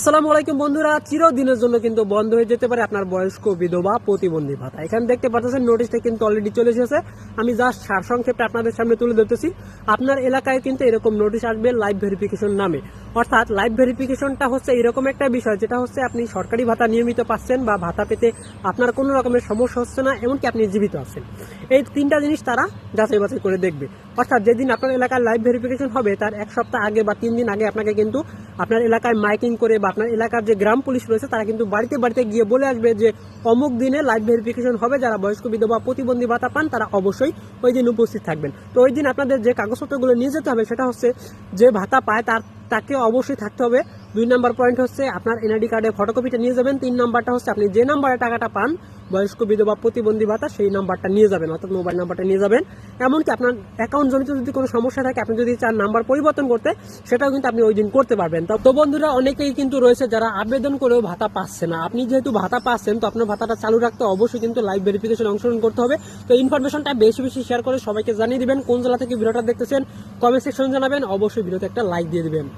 আসসালামু আলাইকুম বন্ধুরা। চিরদিনের জন্য কিন্তু বন্ধ হয়ে যেতে পারে আপনার বয়স্ক বিধবা প্রতিবন্ধী ভাতা। এখানে দেখতে পাচ্ছেন নোটিশটা কিন্তু অলরেডি চলে এসেছে। আমি জাস্ট সারসংক্ষেপে আপনাদের সামনে তুলে ধরতেছি। আপনার এলাকায় কিন্তু এরকম নোটিশ আসবে লাইভ ভেরিফিকেশন নামে। অর্থাৎ লাইভ ভেরিফিকেশনটা হচ্ছে এরকম একটা বিষয়, যেটা হচ্ছে আপনি সরকারি ভাতা নিয়মিত পাচ্ছেন বা ভাতা পেতে আপনার কোনো রকমের সমস্যা হচ্ছে না, এমনকি আপনি জীবিত আছেন। এই তিনটা জিনিস তারা যাচাই বাছাই করে দেখবে। অর্থাৎ যেদিন আপনার এলাকায় লাইভ ভেরিফিকেশন হবে, তার এক সপ্তাহ আগে বা তিন দিন আগে আপনাকে কিন্তু আপনার এলাকায় মাইকিং করে বা আপনার এলাকার যে গ্রাম পুলিশ রয়েছে, তারা কিন্তু বাড়িতে বাড়িতে গিয়ে বলে আসবে যে, অমুক দিনে লাইভ ভেরিফিকেশন হবে, যারা বয়স্ক বিধবা প্রতিবন্ধী ভাতা পান, তারা অবশ্যই ওই দিন উপস্থিত থাকবেন। তো ওই দিন আপনাদের যে কাগজপত্রগুলো নিয়ে যেতে হবে, সেটা হচ্ছে যে ভাতা পায় তার তাকে অবশ্যই থাকতে হবে। দুই নাম্বার পয়েন্ট হচ্ছে আপনার এনআইডি কার্ডের ফটোকপিটা নিয়ে যাবেন। তিন নাম্বারটা হচ্ছে আপনি যে নাম্বারে টাকাটা পান, বয়স্ক, বিধবা, প্রতিবন্ধী ভাতা, সেই নাম্বারটা নিয়ে যাবেন, অর্থাৎ মোবাইল নাম্বারটা নিয়ে যাবেন। এমনকি আপনার অ্যাকাউন্ট জনিত যদি কোনো সমস্যা থাকে, আপনি যদি চার নাম্বার পরিবর্তন করতে, সেটাও কিন্তু আপনি ওই দিন করতে পারবেন। তো- তো বন্ধুরা, অনেকেই কিন্তু রয়েছে যারা আবেদন করেও ভাতা পাচ্ছে না। আপনি যেহেতু ভাতা পাচ্ছেন, তো আপনার ভাতাটা চালু রাখতে অবশ্যই কিন্তু লাইভ ভেরিফিকেশন অংশগ্রহণ করতে হবে। তো ইনফরমেশনটা বেশি বেশি শেয়ার করে সবাইকে জানিয়ে দিবেন। কোন জেলা থেকে ভিডিওটা দেখতেছেন কমেন্ট সেকশন জানাবেন। অবশ্যই ভিডিওতে একটা লাইক দিয়ে দিবেন।